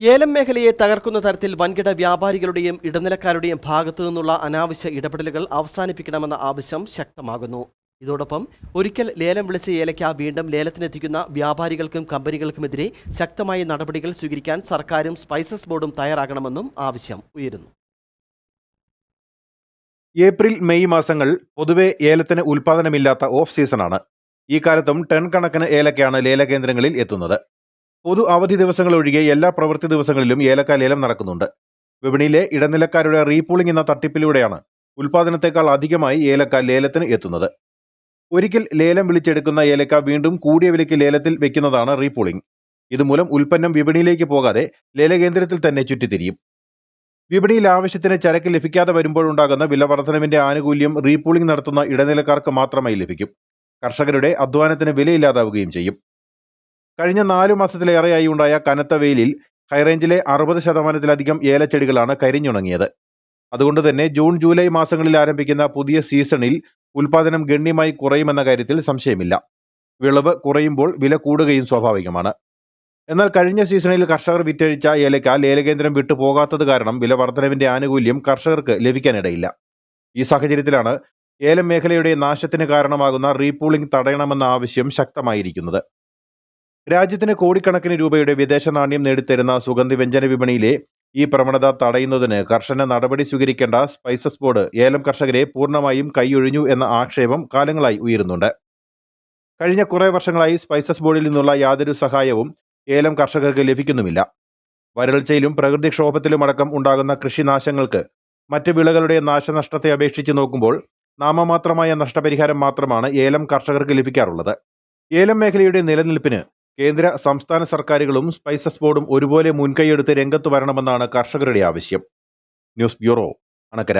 ഏലം മേഖലയെ തകർക്കുന്ന തരത്തിൽ വൻകിട വ്യാപാരികളുടെയും ഇടനിലക്കാരുടെയും ഭാഗത്തു നിന്നുള്ള അനാവശ്യ ഇടപെടലുകൾ അവസാനിപ്പിക്കണമെന്ന ആവശ്യം ശക്തമാകുന്നു. ഇതോടൊപ്പം ഒരിക്കൽ ലേലം വിളിച്ച ഏലയ്ക്ക വീണ്ടും ലേലത്തിനെത്തിക്കുന്ന വ്യാപാരികൾക്കും കമ്പനികൾക്കുമെതിരെ ശക്തമായ നടപടികൾ സ്വീകരിക്കാൻ സർക്കാരും സ്പൈസസ് ബോർഡും തയ്യാറാകണമെന്നും ആവശ്യം ഉയരുന്നു. ഏപ്രിൽ മെയ് മാസങ്ങൾ പൊതുവെ ഏലത്തിന് ഉൽപാദനമില്ലാത്ത ഓഫ് സീസണാണ്. ഈ കാലത്തും ടൺ കണക്കിന് ഏലക്കയാണ് ലേലകേന്ദ്രങ്ങളിൽ എത്തുന്നത്. പൊതു അവധി ദിവസങ്ങൾ ഒഴികെ എല്ലാ പ്രവൃത്തി ദിവസങ്ങളിലും ഏലക്ക ലേലം നടക്കുന്നുണ്ട്. വിപണിയിലെ ഇടനിലക്കാരുടെ റീപൂളിംഗ് എന്ന തട്ടിപ്പിലൂടെയാണ് ഉൽപാദനത്തെക്കാൾ അധികമായി ഏലക്ക ലേലത്തിന് എത്തുന്നത്. ഒരിക്കൽ ലേലം വിളിച്ചെടുക്കുന്ന ഏലക്ക വീണ്ടും കൂടിയ വിലയ്ക്ക് ലേലത്തിൽ വെക്കുന്നതാണ് റീപൂളിംഗ്. ഇതുമൂലം ഉൽപ്പന്നം വിപണിയിലേക്ക് പോകാതെ ലേലകേന്ദ്രത്തിൽ തന്നെ ചുറ്റിത്തിരിയും. വിപണിയിൽ ആവശ്യത്തിന് ചരക്ക് ലഭിക്കാതെ വരുമ്പോഴുണ്ടാകുന്ന വില വർധനവിന്റെ ആനുകൂല്യം റീപൂളിംഗ് നടത്തുന്ന ഇടനിലക്കാർക്ക് മാത്രമായി ലഭിക്കും. കർഷകരുടെ അധ്വാനത്തിന് വിലയില്ലാതാവുകയും ചെയ്യും. കഴിഞ്ഞ നാലു മാസത്തിലേറെയായി ഉണ്ടായ കനത്ത വെയിലിൽ ഹൈറേഞ്ചിലെ അറുപത് ശതമാനത്തിലധികം ഏലച്ചെടികളാണ് കരിഞ്ഞുണങ്ങിയത്. അതുകൊണ്ട് തന്നെ ജൂൺ ജൂലൈ മാസങ്ങളിൽ ആരംഭിക്കുന്ന പുതിയ സീസണിൽ ഉൽപാദനം ഗണ്യമായി കുറയുമെന്ന കാര്യത്തിൽ സംശയമില്ല. വിളവ് കുറയുമ്പോൾ വില കൂടുകയും സ്വാഭാവികമാണ്. എന്നാൽ കഴിഞ്ഞ സീസണിൽ കർഷകർ വിറ്റഴിച്ച ഏലയ്ക്കാൽ ലേലകേന്ദ്രം വിട്ടു പോകാത്തത് കാരണം വില വർധനവിന്റെ ആനുകൂല്യം കർഷകർക്ക് ലഭിക്കാനിടയില്ല. ഈ സാഹചര്യത്തിലാണ് ഏലം മേഖലയുടെ നാശത്തിന് കാരണമാകുന്ന റീപൂളിംഗ് തടയണമെന്ന ആവശ്യം ശക്തമായിരിക്കുന്നത്. രാജ്യത്തിന് കോടിക്കണക്കിന് രൂപയുടെ വിദേശ നാണ്യം നേടിത്തരുന്ന സുഗന്ധവ്യഞ്ജന വിപണിയിലെ ഈ പ്രവണത തടയുന്നതിന് കർശന നടപടി സ്വീകരിക്കേണ്ട സ്പൈസസ് ബോർഡ് ഏലം കർഷകരെ പൂർണമായും കൈയൊഴിഞ്ഞു എന്ന ആക്ഷേപം കാലങ്ങളായി ഉയരുന്നുണ്ട്. കഴിഞ്ഞ കുറേ വർഷങ്ങളായി സ്പൈസസ് ബോർഡിൽ നിന്നുള്ള യാതൊരു സഹായവും ഏലം കർഷകർക്ക് ലഭിക്കുന്നുമില്ല. വരൾച്ചയിലും പ്രകൃതിക്ഷോഭത്തിലുമടക്കം ഉണ്ടാകുന്ന കൃഷിനാശങ്ങൾക്ക് മറ്റ് വിളകളുടെ നാശനഷ്ടത്തെ അപേക്ഷിച്ച് നോക്കുമ്പോൾ നാമമാത്രമായ നഷ്ടപരിഹാരം മാത്രമാണ് ഏലം കർഷകർക്ക് ലഭിക്കാറുള്ളത്. ഏലം മേഖലയുടെ നിലനിൽപ്പിന് കേന്ദ്ര സംസ്ഥാന സർക്കാരുകളും സ്പൈസസ് ബോർഡും ഒരുപോലെ മുൻകൈയെടുത്ത് രംഗത്ത് വരണമെന്നാണ് കർഷകരുടെ ആവശ്യം. News bureau Anakkara.